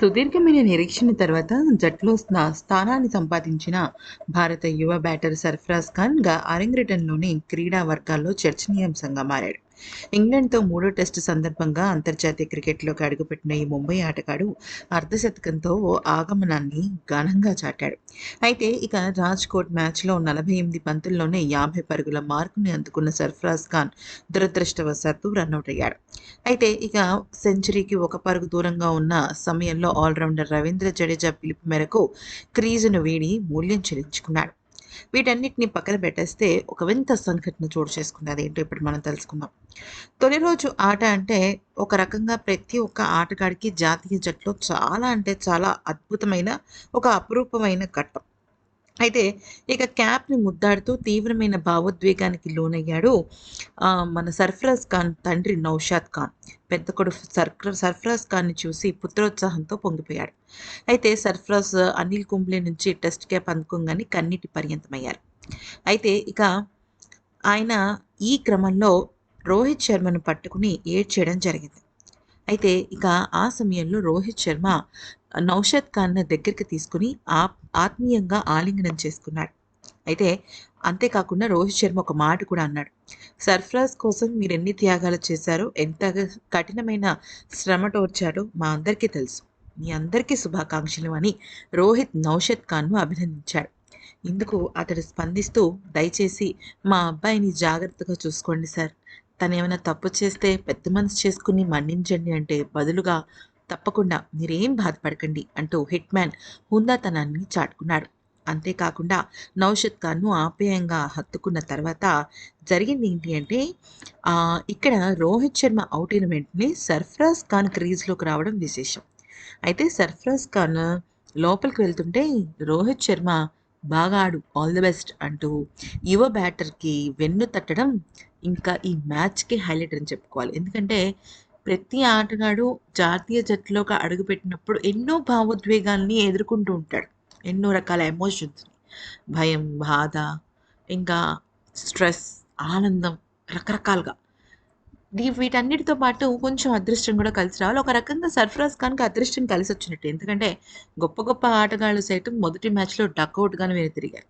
సుదీర్ఘమైన నిరీక్షణ తర్వాత జట్లో స్థానాన్ని సంపాదించిన భారత యువ బ్యాటర్ సర్ఫరాజ్ ఖాన్గా అరంగేటంలోని క్రీడా వర్గాల్లో చర్చనీయాంశంగా మారాడు. ఇంగ్లాండ్తో మూడో టెస్టు సందర్భంగా అంతర్జాతీయ క్రికెట్లోకి అడుగుపెట్టిన ఈ ముంబై ఆటగాడు అర్ధశతకంతో ఓ ఆగమనాన్ని ఘనంగా చాటాడు. అయితే ఇక రాజ్కోట్ మ్యాచ్లో నలభై ఎనిమిది పంతుల్లోనే యాభై పరుగుల మార్కుని అందుకున్న సర్ఫరాజ్ ఖాన్ దురదృష్టవశాత్తు రన్అట్ అయ్యాడు అయితే ఇక సెంచరీకి ఒక పరుగు దూరంగా ఉన్న సమయంలో ఆల్రౌండర్ రవీంద్ర జడేజా పిలుపు మేరకు క్రీజును వీడి మూల్యం చెల్లించుకున్నాడు. వీటన్నిటిని పక్కన పెట్టేస్తే ఒక వింత సంఘటన చోటు చేసుకున్నది ఏంటో ఇప్పుడు మనం తెలుసుకుందాం. తొలి రోజు ఆట అంటే ఒక రకంగా ప్రతి ఒక్క ఆటగాడికి జాతీయ జట్లో చాలా అంటే చాలా అద్భుతమైన ఒక అపురూపమైన ఘట్టం. అయితే ఇక క్యాప్ని ముద్దాడుతూ తీవ్రమైన భావోద్వేగానికి లోనయ్యాడు మన సర్ఫరాజ్ ఖాన్ తండ్రి నౌషాద్ ఖాన్. పెద్ద కొడుకు సర్ఫ సర్ఫరాజ్ ఖాన్ని చూసి పుత్రోత్సాహంతో పొంగిపోయాడు. అయితే సర్ఫరాజ్ అనిల్ కుంబ్లే నుంచి టెస్ట్ క్యాప్ అందుకోగానే కన్నీటి పర్యంతమయ్యారు. అయితే ఇక ఆయన ఈ క్రమంలో రోహిత్ శర్మను పట్టుకుని ఏడ్ చేయడం జరిగింది. అయితే ఇక ఆ సమయంలో రోహిత్ శర్మ నౌషద్ ఖాన్ దగ్గరికి తీసుకుని ఆ ఆత్మీయంగా ఆలింగనం చేసుకున్నాడు. అయితే అంతేకాకుండా రోహిత్ శర్మ ఒక మాట కూడా అన్నాడు. సర్ఫరాజ్ కోసం మీరు ఎన్ని త్యాగాలు చేశారో ఎంత కఠినమైన శ్రమ టోర్చారో మా అందరికీ తెలుసు. మీ అందరికీ శుభాకాంక్షలు అని రోహిత్ నౌషద్ ఖాన్ను అభినందించాడు. ఇందుకు అతడు స్పందిస్తూ దయచేసి మా అబ్బాయిని జాగ్రత్తగా చూసుకోండి సార్. తను ఏమైనా తప్పు చేస్తే పెద్ద మనసు చేసుకుని మన్నించండి అంటే బదులుగా తప్పకుండా మీరేం బాధపడకండి అంటూ హిట్ మ్యాన్ హుందాతనాన్ని చాటుకున్నాడు. అంతేకాకుండా నౌషద్ ఖాన్ను ఆప్యాయంగా హత్తుకున్న తర్వాత జరిగింది ఏంటి అంటే ఇక్కడ రోహిత్ శర్మ అవుట్ అయిన వెంటనే సర్ఫరాజ్ ఖాన్ క్రీజ్లోకి రావడం విశేషం. అయితే సర్ఫరాజ్ ఖాన్ లోపలికి వెళ్తుంటే రోహిత్ శర్మ బాగా ఆడు ఆల్ ది బెస్ట్ అంటూ యువ బ్యాటర్కి వెన్ను తట్టడం ఇంకా ఈ మ్యాచ్కి హైలైట్ అని చెప్పుకోవాలి. ఎందుకంటే ప్రతి ఆటగాడు జాతీయ జట్టులోకి అడుగుపెట్టినప్పుడు ఎన్నో భావోద్వేగాల్ని ఎదుర్కొంటూ ఉంటాడు. ఎన్నో రకాల ఎమోషన్స్ భయం బాధ ఇంకా స్ట్రెస్ ఆనందం రకరకాలుగా. దీ వీటన్నిటితో పాటు కొంచెం అదృష్టం కూడా కలిసి రావాలి. ఒక రకంగా సర్ఫరాజ్ ఖాన్కి అదృష్టం కలిసి వచ్చినట్టు. ఎందుకంటే గొప్ప గొప్ప ఆటగాళ్ళు సైతం మొదటి మ్యాచ్లో డక్అవుట్గానే వేరే తిరిగారు.